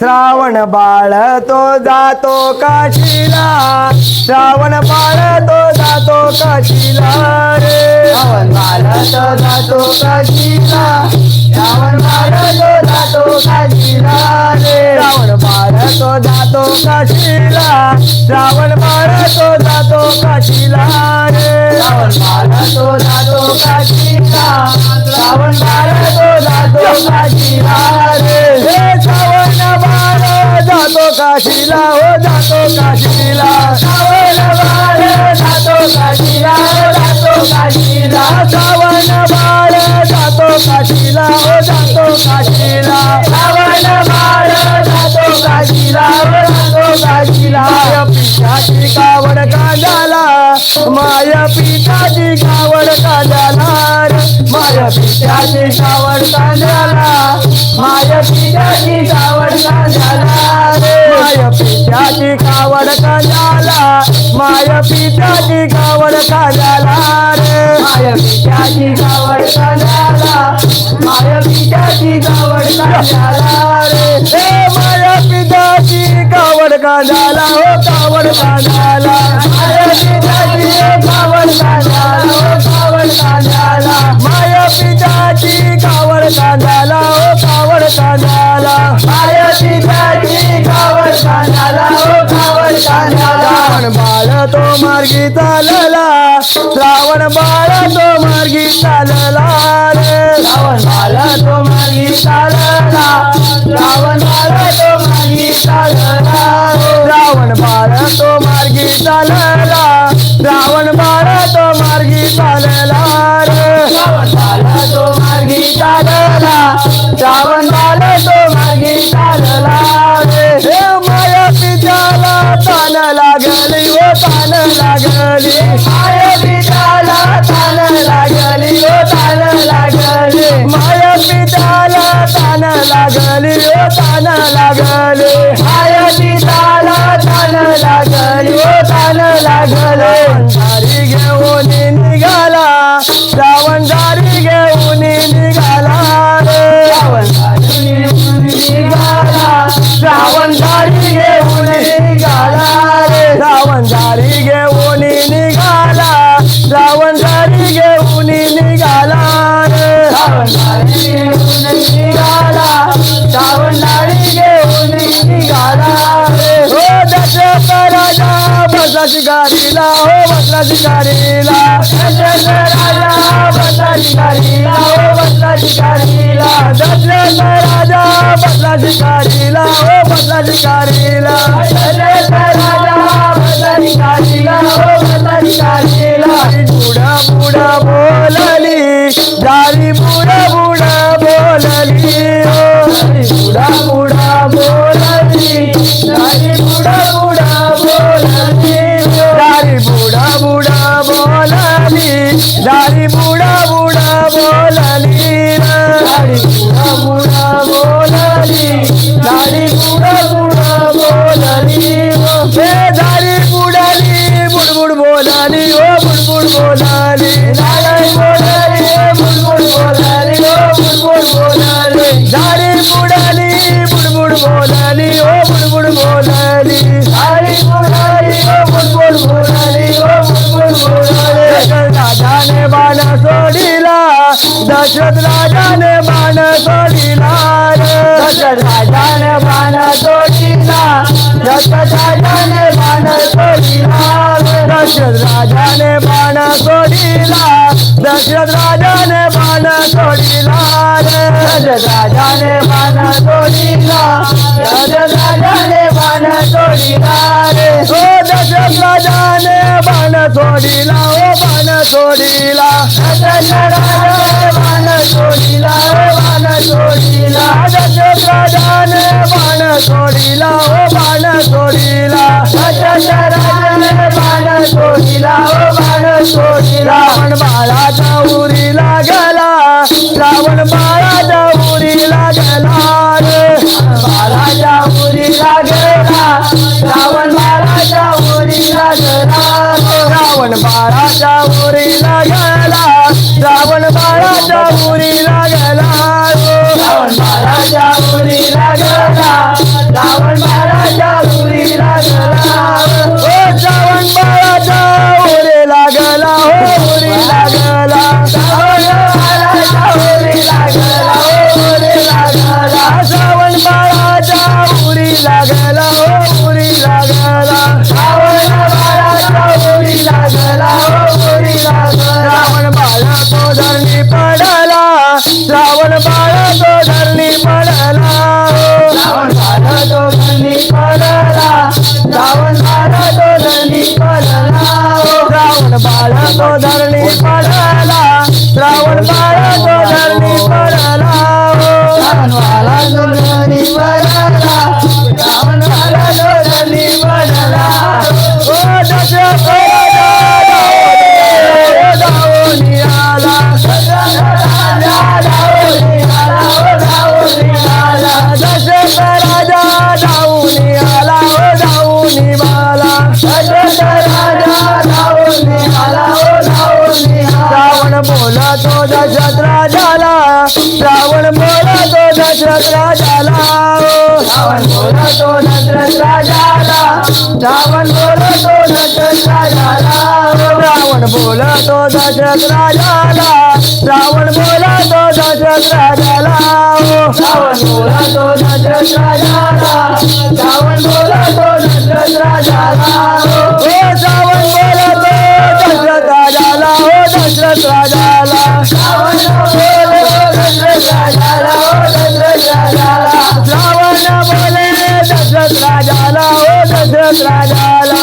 श्रावण बाळ तो जातो काशीला. श्रावण बाळ तो जातो काशीला रे. श्रावण बाळ तो जातो काशीला. श्रावण बाळ तो जातो काशीला रे. श्रावण बाळ तो जातो काशीला. श्रावण बाळ तो जातो काशीला रे. श्रावण बाळ तो जातो काशीला. श्रावण बाळ तो जातो काशीला काशीला हो जातो काशीला. सावन बाळ जातो काशीला जातो काशीला. सावन बाळ जातो काशीला हो जातो काशीला. सावन बाळ जातो काशीला हो हो जातो काशीला. माया पिठाची कावड कांदाला माया पिठाची कावड कांदाला रे. माया पिठाची कावड कांदाला माया पिठाची कावड कांदाला. रे माया का झाला कांदाला माया पिठाची कावड कांदाला रे? माया पिठाची कावड कांदाला माया पिठाची कावड झाला रे? हे माया पिठाची का झाला हो कावड कांदाला श्रावण बाळ तो मार्गी चालला. श्रावण बाळ तो मार्गी चालला रे. श्रावण बाळ तो मागी चालला. श्रावण बाळ शिकारीला हो बसला शिकारीला राजा बसला शिकारीला हो बसला शिकारीला दशरथ राजा बसला शिकारीला हो बसला शिकारीला दशरथ राजा Hola. राजाने बाण सोडिला दशरथ राजाने बाण तोडीला दशरथ राजाने बाण तोडीला दशरथ राजाने बाण सोडिला. दशरथ राजाने बाण सोडिला दशरथ राजाने बाण तोडीला दशरथ राजाने बाण तोडीला रे. ओ दशरथ राजाने बाण सोडिला ओ बाण सोडिला. दशरथ राजाने बाण तोडीला बाण तोडीला दशरथ सोडिला ओ बाण सोडिला दशरथ राजाने बाण तोडीला बाण बाळाचा उरी लागला रावण श्रावण बाळाच्या उरीला गेला. श्रावण बाळाच्या उरीला गेला. श्रावण बाळाच्या उरीला गेला. श्रावण बाळाच्या उरीला गेला. हो श्रावण बाळाच्या उरीला गेला. रावण बोलतो दशरथ राजाला रावण बोलतो दशरथ राजाला. रावण बोलतो दशरथ राजाला रावण बोलतो दशरथ राजाला. हो रावण बोलतो दशरथ राजाला हो दशरथ राजाला. रावण बोलतो दशरथ राजाला हो दशरथ राजाला. रावण बोले दशरथ राजाला हो दशरथ राजाला.